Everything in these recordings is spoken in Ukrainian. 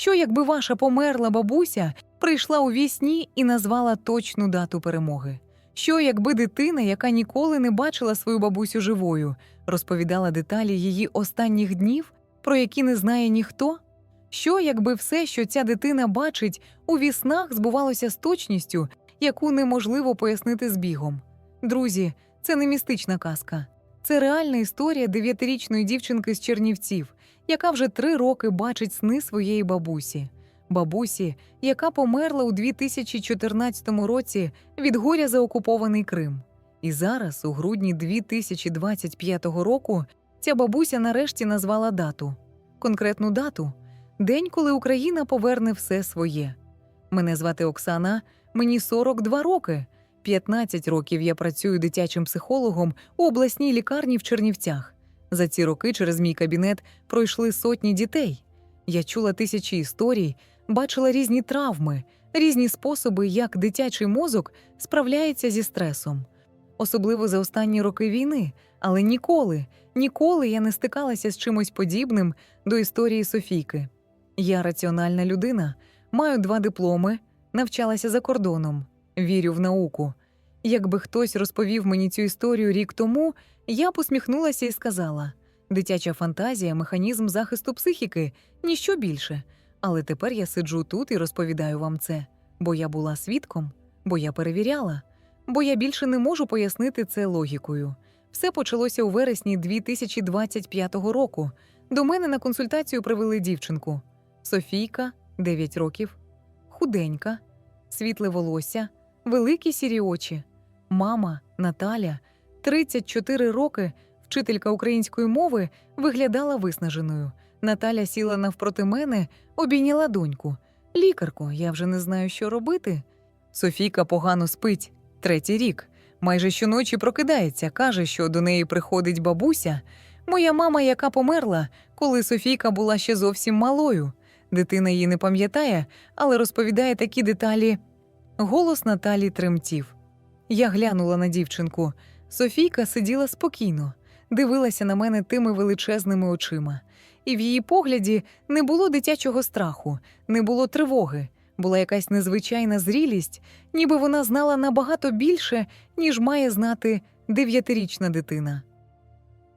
Що якби ваша померла бабуся прийшла у вісні і назвала точну дату перемоги? Що якби дитина, яка ніколи не бачила свою бабусю живою, розповідала деталі її останніх днів, про які не знає ніхто? Що якби все, що ця дитина бачить, у віснах збувалося з точністю, яку неможливо пояснити збігом? Друзі, це не містична казка. Це реальна історія дев'ятирічної дівчинки з Чернівців, яка вже три роки бачить сни своєї бабусі. Бабусі, яка померла у 2014 році від горя за окупований Крим. І зараз, у грудні 2025 року, ця бабуся нарешті назвала дату. Конкретну дату день, коли Україна поверне все своє. Мене звати Оксана, мені 42 роки. 15 років я працюю дитячим психологом у обласній лікарні в Чернівцях. За ці роки через мій кабінет пройшли сотні дітей. Я чула тисячі історій, бачила різні травми, різні способи, як дитячий мозок справляється зі стресом. Особливо за останні роки війни, але ніколи, ніколи я не стикалася з чимось подібним до історії Софійки. Я раціональна людина, маю два дипломи, навчалася за кордоном, вірю в науку. Якби хтось розповів мені цю історію рік тому, я посміхнулася і сказала: дитяча фантазія, механізм захисту психіки ніщо більше. Але тепер я сиджу тут і розповідаю вам це, бо я була свідком, бо я перевіряла, бо я більше не можу пояснити це логікою. Все почалося у вересні 2025 року. До мене на консультацію привели дівчинку. Софійка, 9 років, худенька, світле волосся, великі сірі очі. Мама Наталя, 34 роки, вчителька української мови, виглядала виснаженою. Наталя сіла навпроти мене, обійняла доньку. Лікарко, я вже не знаю, що робити. Софійка погано спить третій рік. Майже щоночі прокидається, каже, що до неї приходить бабуся. Моя мама, яка померла, коли Софійка була ще зовсім малою. Дитина її не пам'ятає, але розповідає такі деталі. Голос Наталі тремтів. Я глянула на дівчинку. Софійка сиділа спокійно, дивилася на мене тими величезними очима. І в її погляді не було дитячого страху, не було тривоги, була якась незвичайна зрілість, ніби вона знала набагато більше, ніж має знати дев'ятирічна дитина.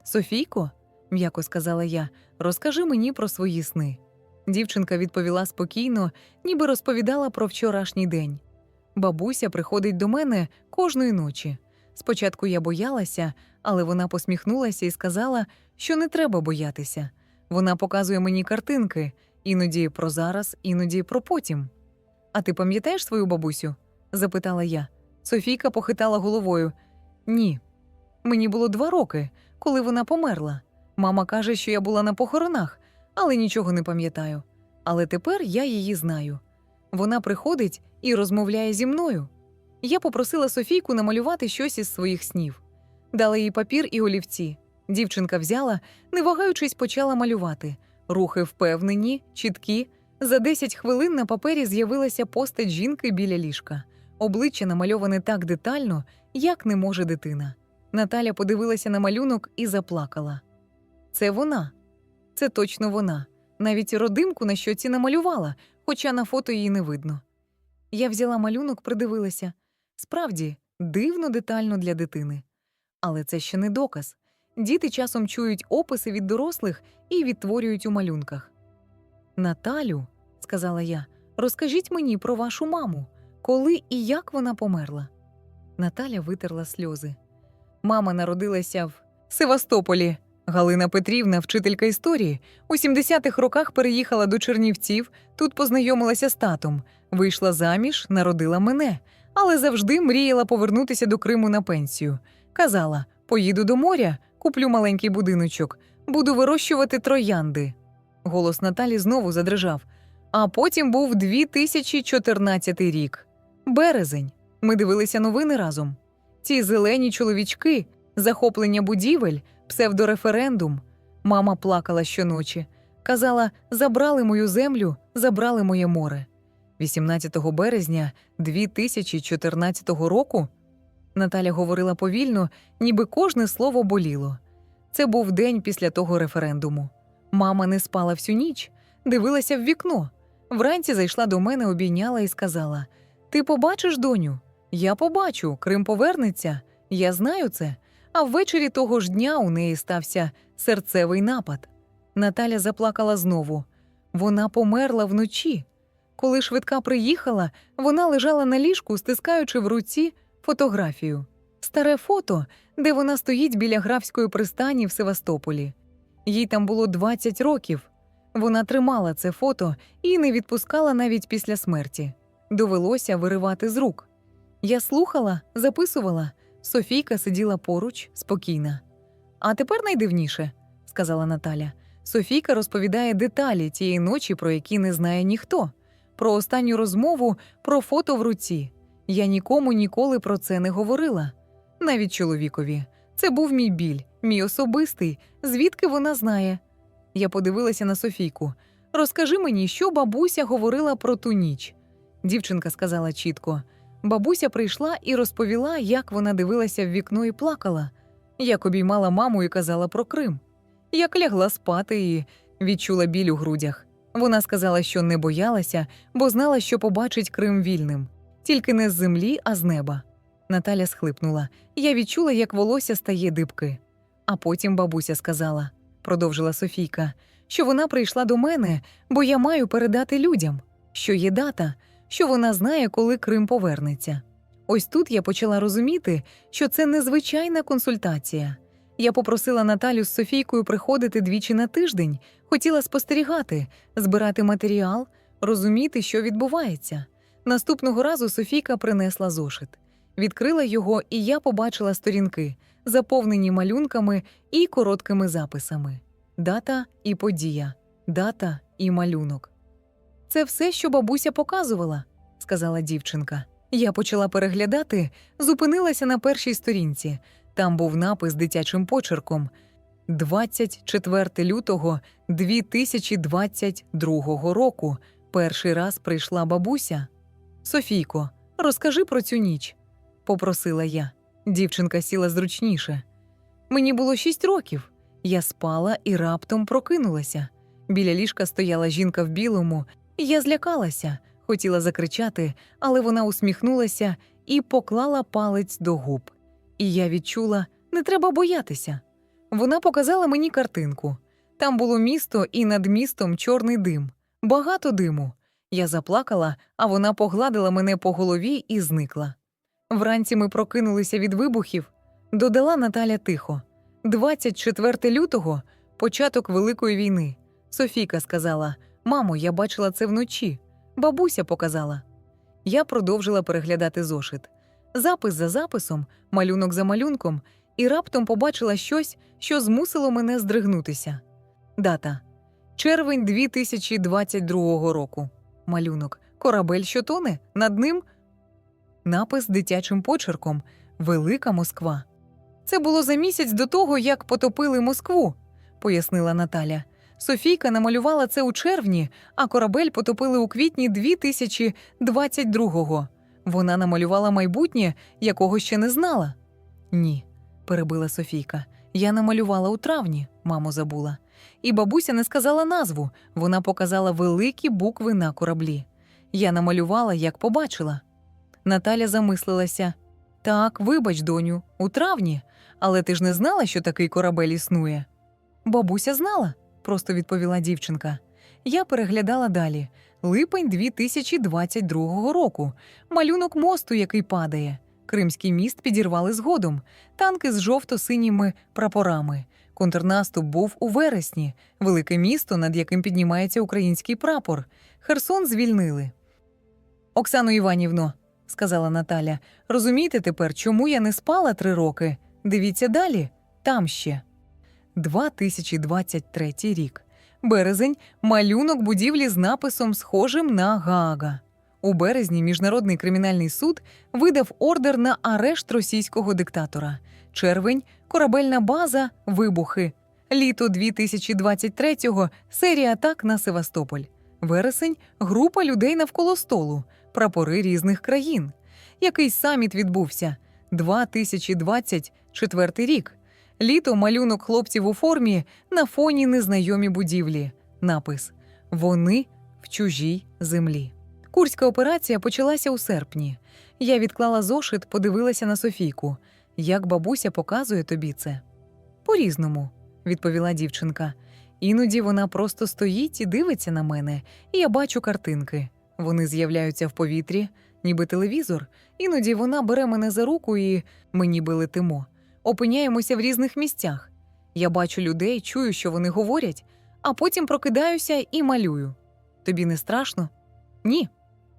Софійко, м'яко сказала я, розкажи мені про свої сни. Дівчинка відповіла спокійно, ніби розповідала про вчорашній день. Бабуся приходить до мене кожної ночі. Спочатку я боялася, але вона посміхнулася і сказала, що не треба боятися. Вона показує мені картинки, іноді про зараз, іноді про потім. А ти пам'ятаєш свою бабусю? запитала я. Софійка похитала головою. Ні. Мені було два роки, коли вона померла. Мама каже, що я була на похоронах, але нічого не пам'ятаю. Але тепер я її знаю. Вона приходить і розмовляє зі мною. Я попросила Софійку намалювати щось із своїх снів. Дала їй папір і олівці. Дівчинка взяла, не вагаючись, почала малювати. Рухи впевнені, чіткі. За 10 хвилин на папері з'явилася постать жінки біля ліжка. Обличчя намальоване так детально, як не може дитина. Наталя подивилася на малюнок і заплакала. Це вона. Це точно вона. Навіть родимку на щоці намалювала, хоча на фото її не видно. Я взяла малюнок, придивилася. Справді, дивно детально для дитини. Але це ще не доказ. Діти часом чують описи від дорослих і відтворюють у малюнках. Наталю, сказала я, розкажіть мені про вашу маму, коли і як вона померла. Наталя витерла сльози. Мама народилася в Севастополі. Галина Петрівна, вчителька історії, у 70-х роках переїхала до Чернівців, тут познайомилася з татом, вийшла заміж, народила мене, але завжди мріяла повернутися до Криму на пенсію. Казала: поїду до моря, куплю маленький будиночок, буду вирощувати троянди. Голос Наталі знову задрижав. А потім був 2014 рік. Березень. Ми дивилися новини разом. Ці зелені чоловічки, захоплення будівель, псевдореферендум. Мама плакала щоночі. Казала: забрали мою землю, забрали моє море. 18 березня 2014 року Наталя говорила повільно, ніби кожне слово боліло. Це був день після того референдуму. Мама не спала всю ніч, дивилася в вікно. Вранці зайшла до мене, обійняла і сказала: Ти побачиш, доню? Я побачу, Крим повернеться. Я знаю це. А ввечері того ж дня у неї стався серцевий напад. Наталя заплакала знову. Вона померла вночі. Коли швидка приїхала, вона лежала на ліжку, стискаючи в руці фотографію. Старе фото, де вона стоїть біля графської пристані в Севастополі. Їй там було 20 років. Вона тримала це фото і не відпускала навіть після смерті. Довелося виривати з рук. Я слухала, записувала. Софійка сиділа поруч, спокійна. А тепер найдивніше, сказала Наталя. Софійка розповідає деталі тієї ночі, про які не знає ніхто, про останню розмову, про фото в руці. Я нікому ніколи про це не говорила, навіть чоловікові. Це був мій біль, мій особистий, звідки вона знає. Я подивилася на Софійку. Розкажи мені, що бабуся говорила про ту ніч. Дівчинка сказала чітко. Бабуся прийшла і розповіла, як вона дивилася в вікно і плакала, як обіймала маму і казала про Крим, як лягла спати і відчула біль у грудях. Вона сказала, що не боялася, бо знала, що побачить Крим вільним, тільки не з землі, а з неба. Наталя схлипнула. Я відчула, як волосся стає дибки. А потім бабуся сказала, продовжила Софійка, що вона прийшла до мене, бо я маю передати людям, що є дата, що вона знає, коли Крим повернеться. Ось тут я почала розуміти, що це незвичайна консультація. Я попросила Наталю з Софійкою приходити двічі на тиждень, хотіла спостерігати, збирати матеріал, розуміти, що відбувається. Наступного разу Софійка принесла зошит. Відкрила його, і я побачила сторінки, заповнені малюнками і короткими записами: дата і подія, дата і малюнок. Це все, що бабуся показувала, сказала дівчинка. Я почала переглядати, зупинилася на першій сторінці. Там був напис дитячим почерком 24 лютого 2022 року. Перший раз прийшла бабуся. Софійко, розкажи про цю ніч, попросила я. Дівчинка сіла зручніше. Мені було шість років. Я спала і раптом прокинулася. Біля ліжка стояла жінка в білому, і я злякалася, хотіла закричати, але вона усміхнулася і поклала палець до губ. І я відчула, не треба боятися. Вона показала мені картинку. Там було місто, і над містом чорний дим, багато диму. Я заплакала, а вона погладила мене по голові і зникла. Вранці ми прокинулися від вибухів, додала Наталя тихо. 24 лютого початок Великої війни. Софійка сказала: Мамо, я бачила це вночі. Бабуся показала. Я продовжила переглядати зошит. Запис за записом, малюнок за малюнком, і раптом побачила щось, що змусило мене здригнутися. Дата червень 2022 року. Малюнок. Корабель, що тоне, над ним напис дитячим почерком Велика Москва. Це було за місяць до того, як потопили Москву, пояснила Наталя. Софійка намалювала це у червні, а корабель потопили у квітні 2022-го. Вона намалювала майбутнє, якого ще не знала. Ні, перебила Софійка. Я намалювала у травні, мамо забула. І бабуся не сказала назву, вона показала великі букви на кораблі. Я намалювала, як побачила. Наталя замислилася так, вибач, доню, у травні, але ти ж не знала, що такий корабель існує. Бабуся знала, просто відповіла дівчинка. Я переглядала далі липень 2022 року, малюнок мосту, який падає. Кримський міст підірвали згодом, танки з жовто-синіми прапорами. Контрнаступ був у вересні, велике місто, над яким піднімається український прапор. Херсон звільнили. Оксано Іванівно, сказала Наталя, розумієте тепер, чому я не спала три роки? Дивіться далі, там ще. 2023 рік. Березень малюнок будівлі з написом, схожим на Гаага. У березні Міжнародний кримінальний суд видав ордер на арешт російського диктатора. Червень корабельна база, вибухи. Літо 2023-го серія атак на Севастополь. Вересень група людей навколо столу, прапори різних країн. Якийсь саміт відбувся 2024 рік. Літо малюнок хлопців у формі на фоні незнайомі будівлі. Напис Вони в чужій землі. Курська операція почалася у серпні. Я відклала зошит, подивилася на Софійку. Як бабуся показує тобі це? По-різному, відповіла дівчинка. Іноді вона просто стоїть і дивиться на мене, і я бачу картинки. Вони з'являються в повітрі, ніби телевізор. Іноді вона бере мене за руку і ми ніби летимо. Опиняємося в різних місцях. Я бачу людей, чую, що вони говорять, а потім прокидаюся і малюю. Тобі не страшно? Ні.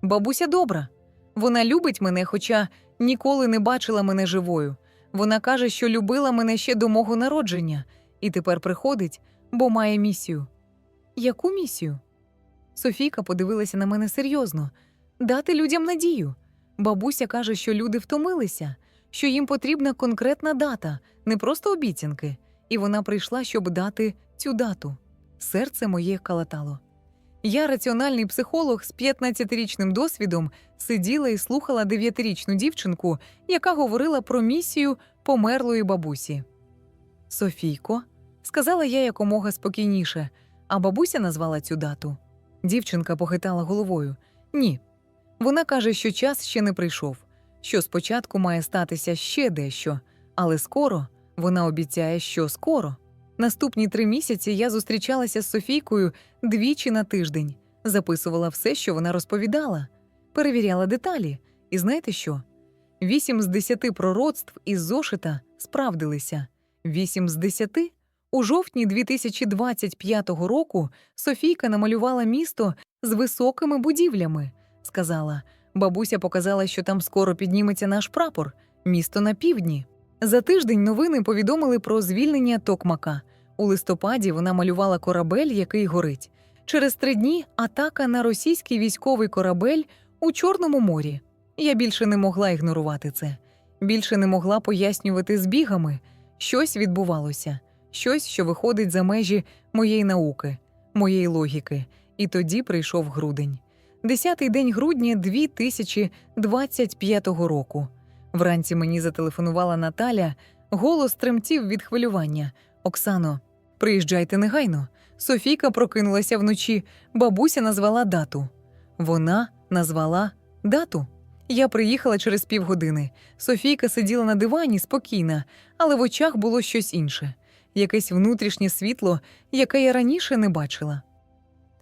Бабуся добра. Вона любить мене, хоча ніколи не бачила мене живою. Вона каже, що любила мене ще до мого народження, і тепер приходить, бо має місію. Яку місію? Софійка подивилася на мене серйозно дати людям надію. Бабуся каже, що люди втомилися, що їм потрібна конкретна дата, не просто обіцянки, і вона прийшла, щоб дати цю дату. Серце моє калатало. Я, раціональний психолог з 15-річним досвідом, сиділа і слухала 9-річну дівчинку, яка говорила про місію померлої бабусі. Софійко, сказала я якомога спокійніше, а бабуся назвала цю дату. Дівчинка похитала головою. Ні. Вона каже, що час ще не прийшов, що спочатку має статися ще дещо, але скоро вона обіцяє, що скоро. Наступні три місяці я зустрічалася з Софійкою двічі на тиждень, записувала все, що вона розповідала, перевіряла деталі. І знаєте що? Вісім з десяти пророцтв із зошита справдилися. Вісім з десяти у жовтні 2025 року Софійка намалювала місто з високими будівлями. Сказала, бабуся показала, що там скоро підніметься наш прапор, місто на півдні. За тиждень новини повідомили про звільнення Токмака. У листопаді вона малювала корабель, який горить. Через три дні атака на російський військовий корабель у Чорному морі. Я більше не могла ігнорувати це. Більше не могла пояснювати збігами. Щось відбувалося, щось, що виходить за межі моєї науки, моєї логіки. І тоді прийшов грудень. Десятий день грудня 2025 року. Вранці мені зателефонувала Наталя, голос тремтів від хвилювання. Оксано, приїжджайте негайно. Софійка прокинулася вночі, бабуся назвала дату. Вона назвала дату. Я приїхала через півгодини. Софійка сиділа на дивані спокійна, але в очах було щось інше якесь внутрішнє світло, яке я раніше не бачила.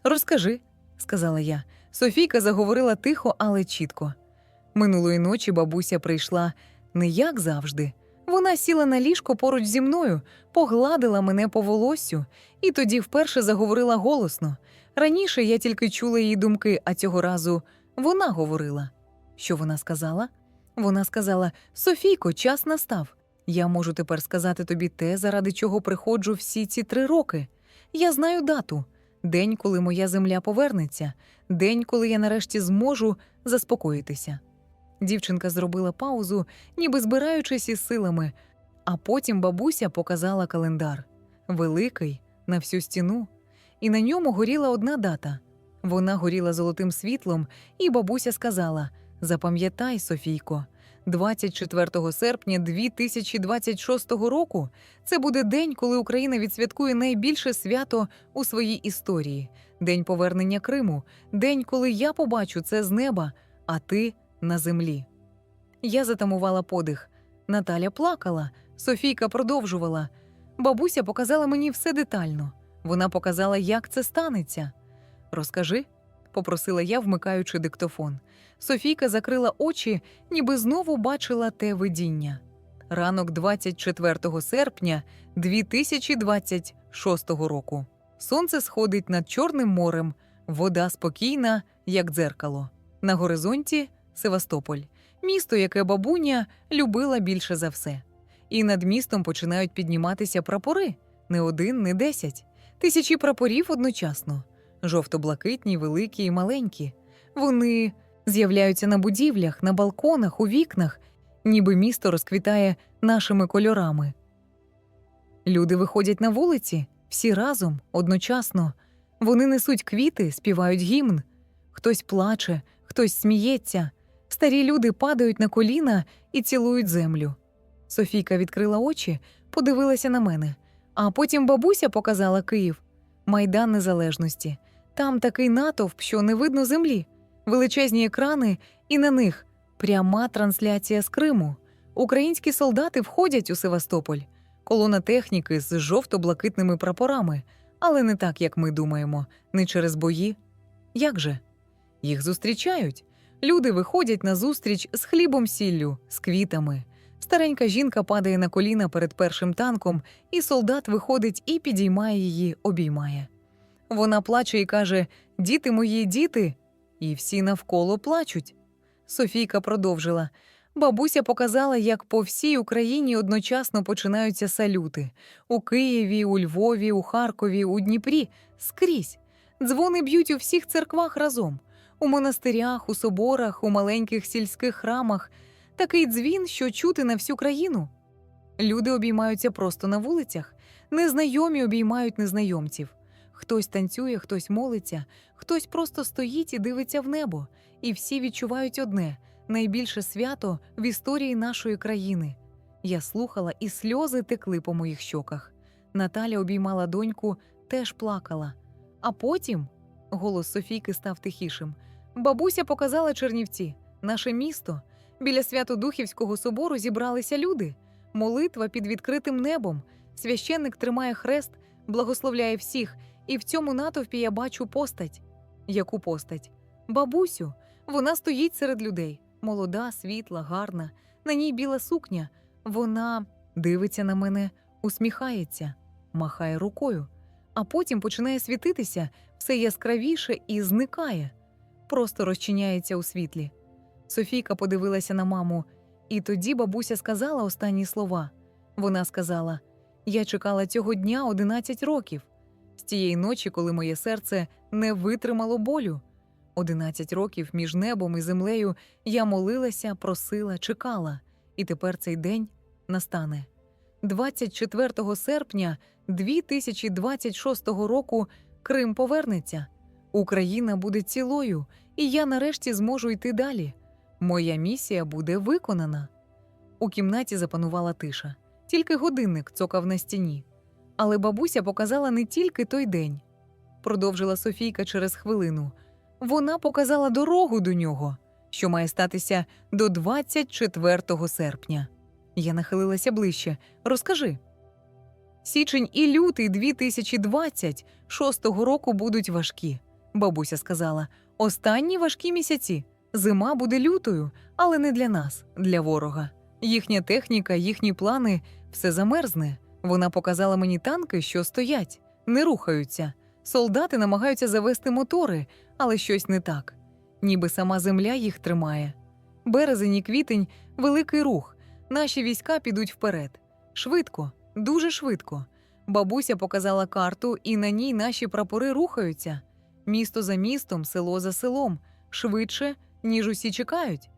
Розкажи, сказала я. Софійка заговорила тихо, але чітко. Минулої ночі бабуся прийшла не як завжди. Вона сіла на ліжко поруч зі мною, погладила мене по волоссю і тоді вперше заговорила голосно. Раніше я тільки чула її думки, а цього разу вона говорила. Що вона сказала? Вона сказала: Софійко, час настав. Я можу тепер сказати тобі те, заради чого приходжу всі ці три роки. Я знаю дату день, коли моя земля повернеться, день, коли я нарешті зможу заспокоїтися. Дівчинка зробила паузу, ніби збираючись із силами, а потім бабуся показала календар великий, на всю стіну, і на ньому горіла одна дата. Вона горіла золотим світлом, і бабуся сказала: Запам'ятай, Софійко, 24 серпня 2026 року це буде день, коли Україна відсвяткує найбільше свято у своїй історії день повернення Криму, день, коли я побачу це з неба, а ти на землі. Я затамувала подих. Наталя плакала, Софійка продовжувала. Бабуся показала мені все детально. Вона показала, як це станеться. Розкажи, попросила я, вмикаючи диктофон. Софійка закрила очі, ніби знову бачила те видіння. Ранок 24 серпня 2026 року. Сонце сходить над Чорним морем, вода спокійна, як дзеркало. На горизонті Севастополь, місто, яке бабуня любила більше за все. І над містом починають підніматися прапори не один, не десять. Тисячі прапорів одночасно жовто-блакитні, великі і маленькі. Вони з'являються на будівлях, на балконах, у вікнах, ніби місто розквітає нашими кольорами. Люди виходять на вулиці всі разом, одночасно. Вони несуть квіти, співають гімн. Хтось плаче, хтось сміється. Старі люди падають на коліна і цілують землю. Софійка відкрила очі, подивилася на мене, а потім бабуся показала Київ, майдан Незалежності, Там такий натовп, що не видно землі, величезні екрани, і на них пряма трансляція з Криму. Українські солдати входять у Севастополь, колона техніки з жовто-блакитними прапорами, але не так, як ми думаємо, не через бої. Як же? Їх зустрічають. Люди виходять на зустріч з хлібом сіллю, з квітами. Старенька жінка падає на коліна перед першим танком, і солдат виходить і підіймає її, обіймає. Вона плаче і каже: Діти мої, діти. І всі навколо плачуть. Софійка продовжила. Бабуся показала, як по всій Україні одночасно починаються салюти у Києві, у Львові, у Харкові, у Дніпрі скрізь. Дзвони б'ють у всіх церквах разом, у монастирях, у соборах, у маленьких сільських храмах. Такий дзвін, що чути на всю країну. Люди обіймаються просто на вулицях, незнайомі обіймають незнайомців. Хтось танцює, хтось молиться, хтось просто стоїть і дивиться в небо, і всі відчувають одне найбільше свято в історії нашої країни. Я слухала, і сльози текли по моїх щоках. Наталя обіймала доньку, теж плакала. А потім голос Софійки став тихішим. Бабуся показала Чернівці, наше місто. Біля Свято-Духівського собору зібралися люди. Молитва під відкритим небом. Священник тримає хрест, благословляє всіх, і в цьому натовпі я бачу постать. Яку постать? Бабусю. Вона стоїть серед людей. Молода, світла, гарна. На ній біла сукня. Вона дивиться на мене, усміхається, махає рукою, а потім починає світитися все яскравіше і зникає, просто розчиняється у світлі. Софійка подивилася на маму, і тоді бабуся сказала останні слова. Вона сказала: Я чекала цього дня 11 років, з тієї ночі, коли моє серце не витримало болю. 11 років між небом і землею я молилася, просила, чекала, і тепер цей день настане. 24 серпня 2026 року Крим повернеться, Україна буде цілою, і я нарешті зможу йти далі. Моя місія буде виконана. У кімнаті запанувала тиша, тільки годинник цокав на стіні. Але бабуся показала не тільки той день, продовжила Софійка через хвилину. Вона показала дорогу до нього, що має статися до 24 серпня. Я нахилилася ближче. Розкажи. Січень і лютий 2026 року будуть важкі, бабуся сказала. Останні важкі місяці. Зима буде лютою, але не для нас, для ворога. Їхня техніка, їхні плани все замерзне. Вона показала мені танки, що стоять, не рухаються. Солдати намагаються завести мотори, але щось не так. Ніби сама земля їх тримає. Березень і квітень великий рух. Наші війська підуть вперед. Швидко, дуже швидко. Бабуся показала карту, і на ній наші прапори рухаються. Місто за містом, село за селом, швидше, ніж усі чекають.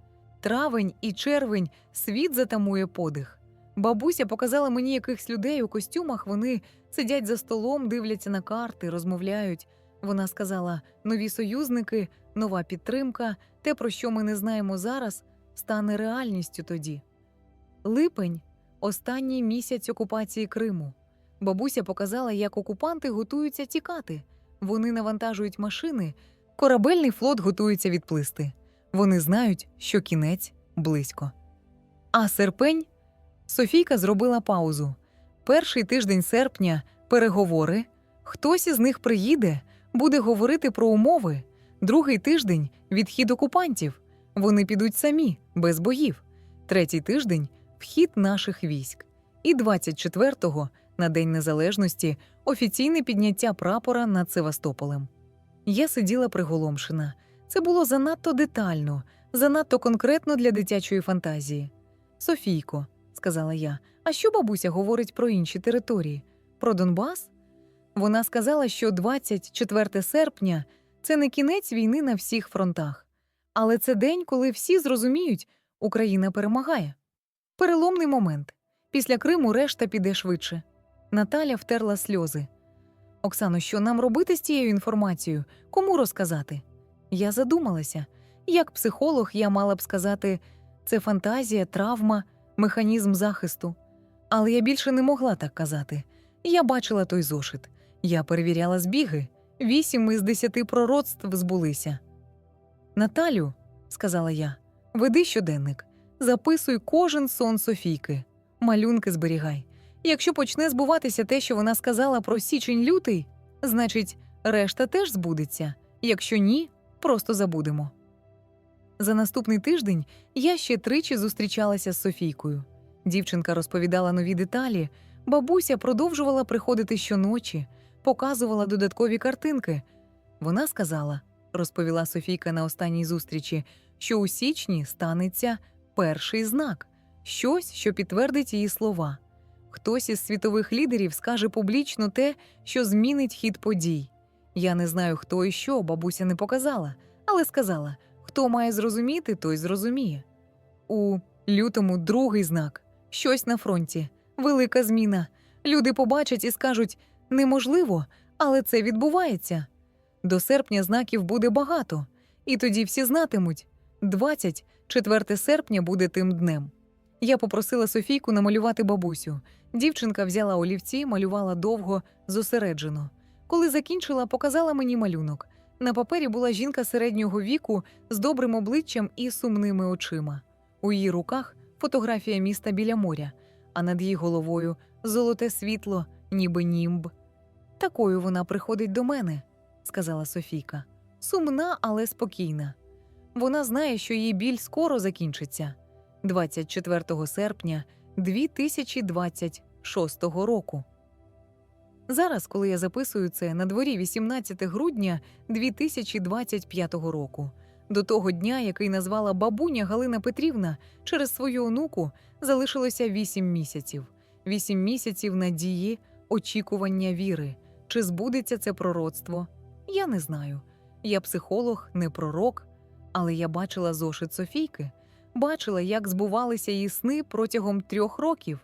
Травень і червень світ затамує подих. Бабуся показала мені якихось людей у костюмах. Вони сидять за столом, дивляться на карти, розмовляють. Вона сказала: нові союзники, нова підтримка, те, про що ми не знаємо зараз, стане реальністю тоді. Липень останній місяць окупації Криму. Бабуся показала, як окупанти готуються тікати. Вони навантажують машини, корабельний флот готується відплисти. Вони знають, що кінець близько. А серпень Софійка зробила паузу. Перший тиждень серпня переговори. Хтось із них приїде, буде говорити про умови. Другий тиждень відхід окупантів. Вони підуть самі, без боїв. Третій тиждень вхід наших військ. І 24-го, на День Незалежності, офіційне підняття прапора над Севастополем. Я сиділа приголомшена. Це було занадто детально, занадто конкретно для дитячої фантазії. Софійко, сказала я, а що бабуся говорить про інші території? Про Донбас? Вона сказала, що 24 серпня це не кінець війни на всіх фронтах, але це день, коли всі зрозуміють, Україна перемагає. Переломний момент. Після Криму решта піде швидше. Наталя втерла сльози. Оксано, що нам робити з цією інформацією? Кому розказати? Я задумалася. Як психолог, я мала б сказати, це фантазія, травма, механізм захисту. Але я більше не могла так казати. Я бачила той зошит, я перевіряла збіги. Вісім із десяти пророцтв збулися. Наталю, сказала я, веди щоденник, записуй кожен сон Софійки, малюнки зберігай. Якщо почне збуватися те, що вона сказала про січень-лютий, значить, решта теж збудеться. Якщо ні, просто забудемо. За наступний тиждень я ще тричі зустрічалася з Софійкою. Дівчинка розповідала нові деталі, бабуся продовжувала приходити щоночі, показувала додаткові картинки. Вона сказала, розповіла Софійка на останній зустрічі, що у січні станеться перший знак, щось, що підтвердить її слова. Хтось із світових лідерів скаже публічно те, що змінить хід подій. Я не знаю, хто і що, бабуся не показала, але сказала: хто має зрозуміти, той зрозуміє. У лютому другий знак щось на фронті, велика зміна. Люди побачать і скажуть неможливо, але це відбувається. До серпня знаків буде багато, і тоді всі знатимуть 24 серпня буде тим днем. Я попросила Софійку намалювати бабусю. Дівчинка взяла олівці, малювала довго, зосереджено. Коли закінчила, показала мені малюнок. На папері була жінка середнього віку з добрим обличчям і сумними очима. У її руках фотографія міста біля моря, а над її головою золоте світло, ніби німб. Такою вона приходить до мене, сказала Софійка. Сумна, але спокійна. Вона знає, що її біль скоро закінчиться 24 серпня 2026 року. Зараз, коли я записую це на дворі 18 грудня 2025 року, до того дня, який назвала бабуня Галина Петрівна через свою онуку, залишилося 8 місяців. 8 місяців надії, очікування віри. Чи збудеться це пророцтво? Я не знаю. Я психолог, не пророк, але я бачила зошит Софійки, бачила, як збувалися її сни протягом трьох років.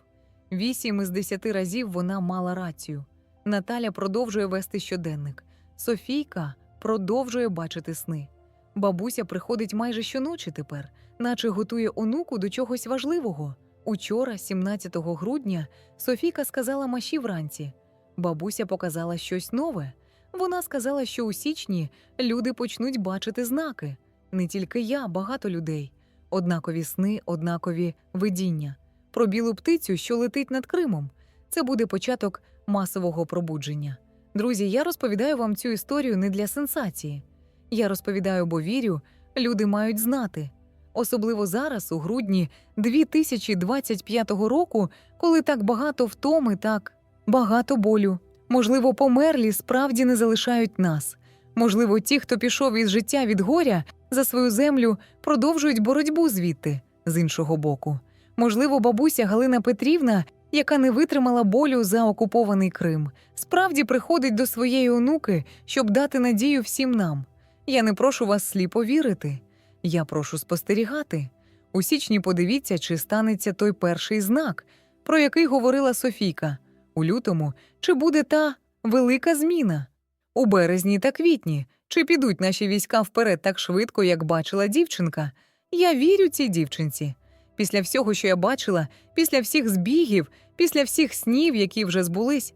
Вісім із десяти разів вона мала рацію. Наталя продовжує вести щоденник. Софійка продовжує бачити сни. Бабуся приходить майже щоночі тепер, наче готує онуку до чогось важливого. Учора, 17 грудня, Софійка сказала маші вранці. Бабуся показала щось нове. Вона сказала, що у січні люди почнуть бачити знаки. Не тільки я, багато людей. Однакові сни, однакові видіння. Про білу птицю, що летить над Кримом. Це буде початок масового пробудження. Друзі, я розповідаю вам цю історію не для сенсації. Я розповідаю, бо вірю, люди мають знати. Особливо зараз, у грудні 2025 року, коли так багато втоми, так багато болю. Можливо, померлі справді не залишають нас. Можливо, ті, хто пішов із життя від горя за свою землю, продовжують боротьбу звідти з іншого боку. Можливо, бабуся Галина Петрівна, яка не витримала болю за окупований Крим, справді приходить до своєї онуки, щоб дати надію всім нам. Я не прошу вас сліпо вірити, я прошу спостерігати. У січні подивіться, чи станеться той перший знак, про який говорила Софійка. У лютому чи буде та велика зміна? У березні та квітні чи підуть наші війська вперед так швидко, як бачила дівчинка? Я вірю цій дівчинці. Після всього, що я бачила, після всіх збігів, після всіх снів, які вже збулись,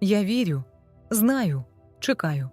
я вірю, знаю, чекаю.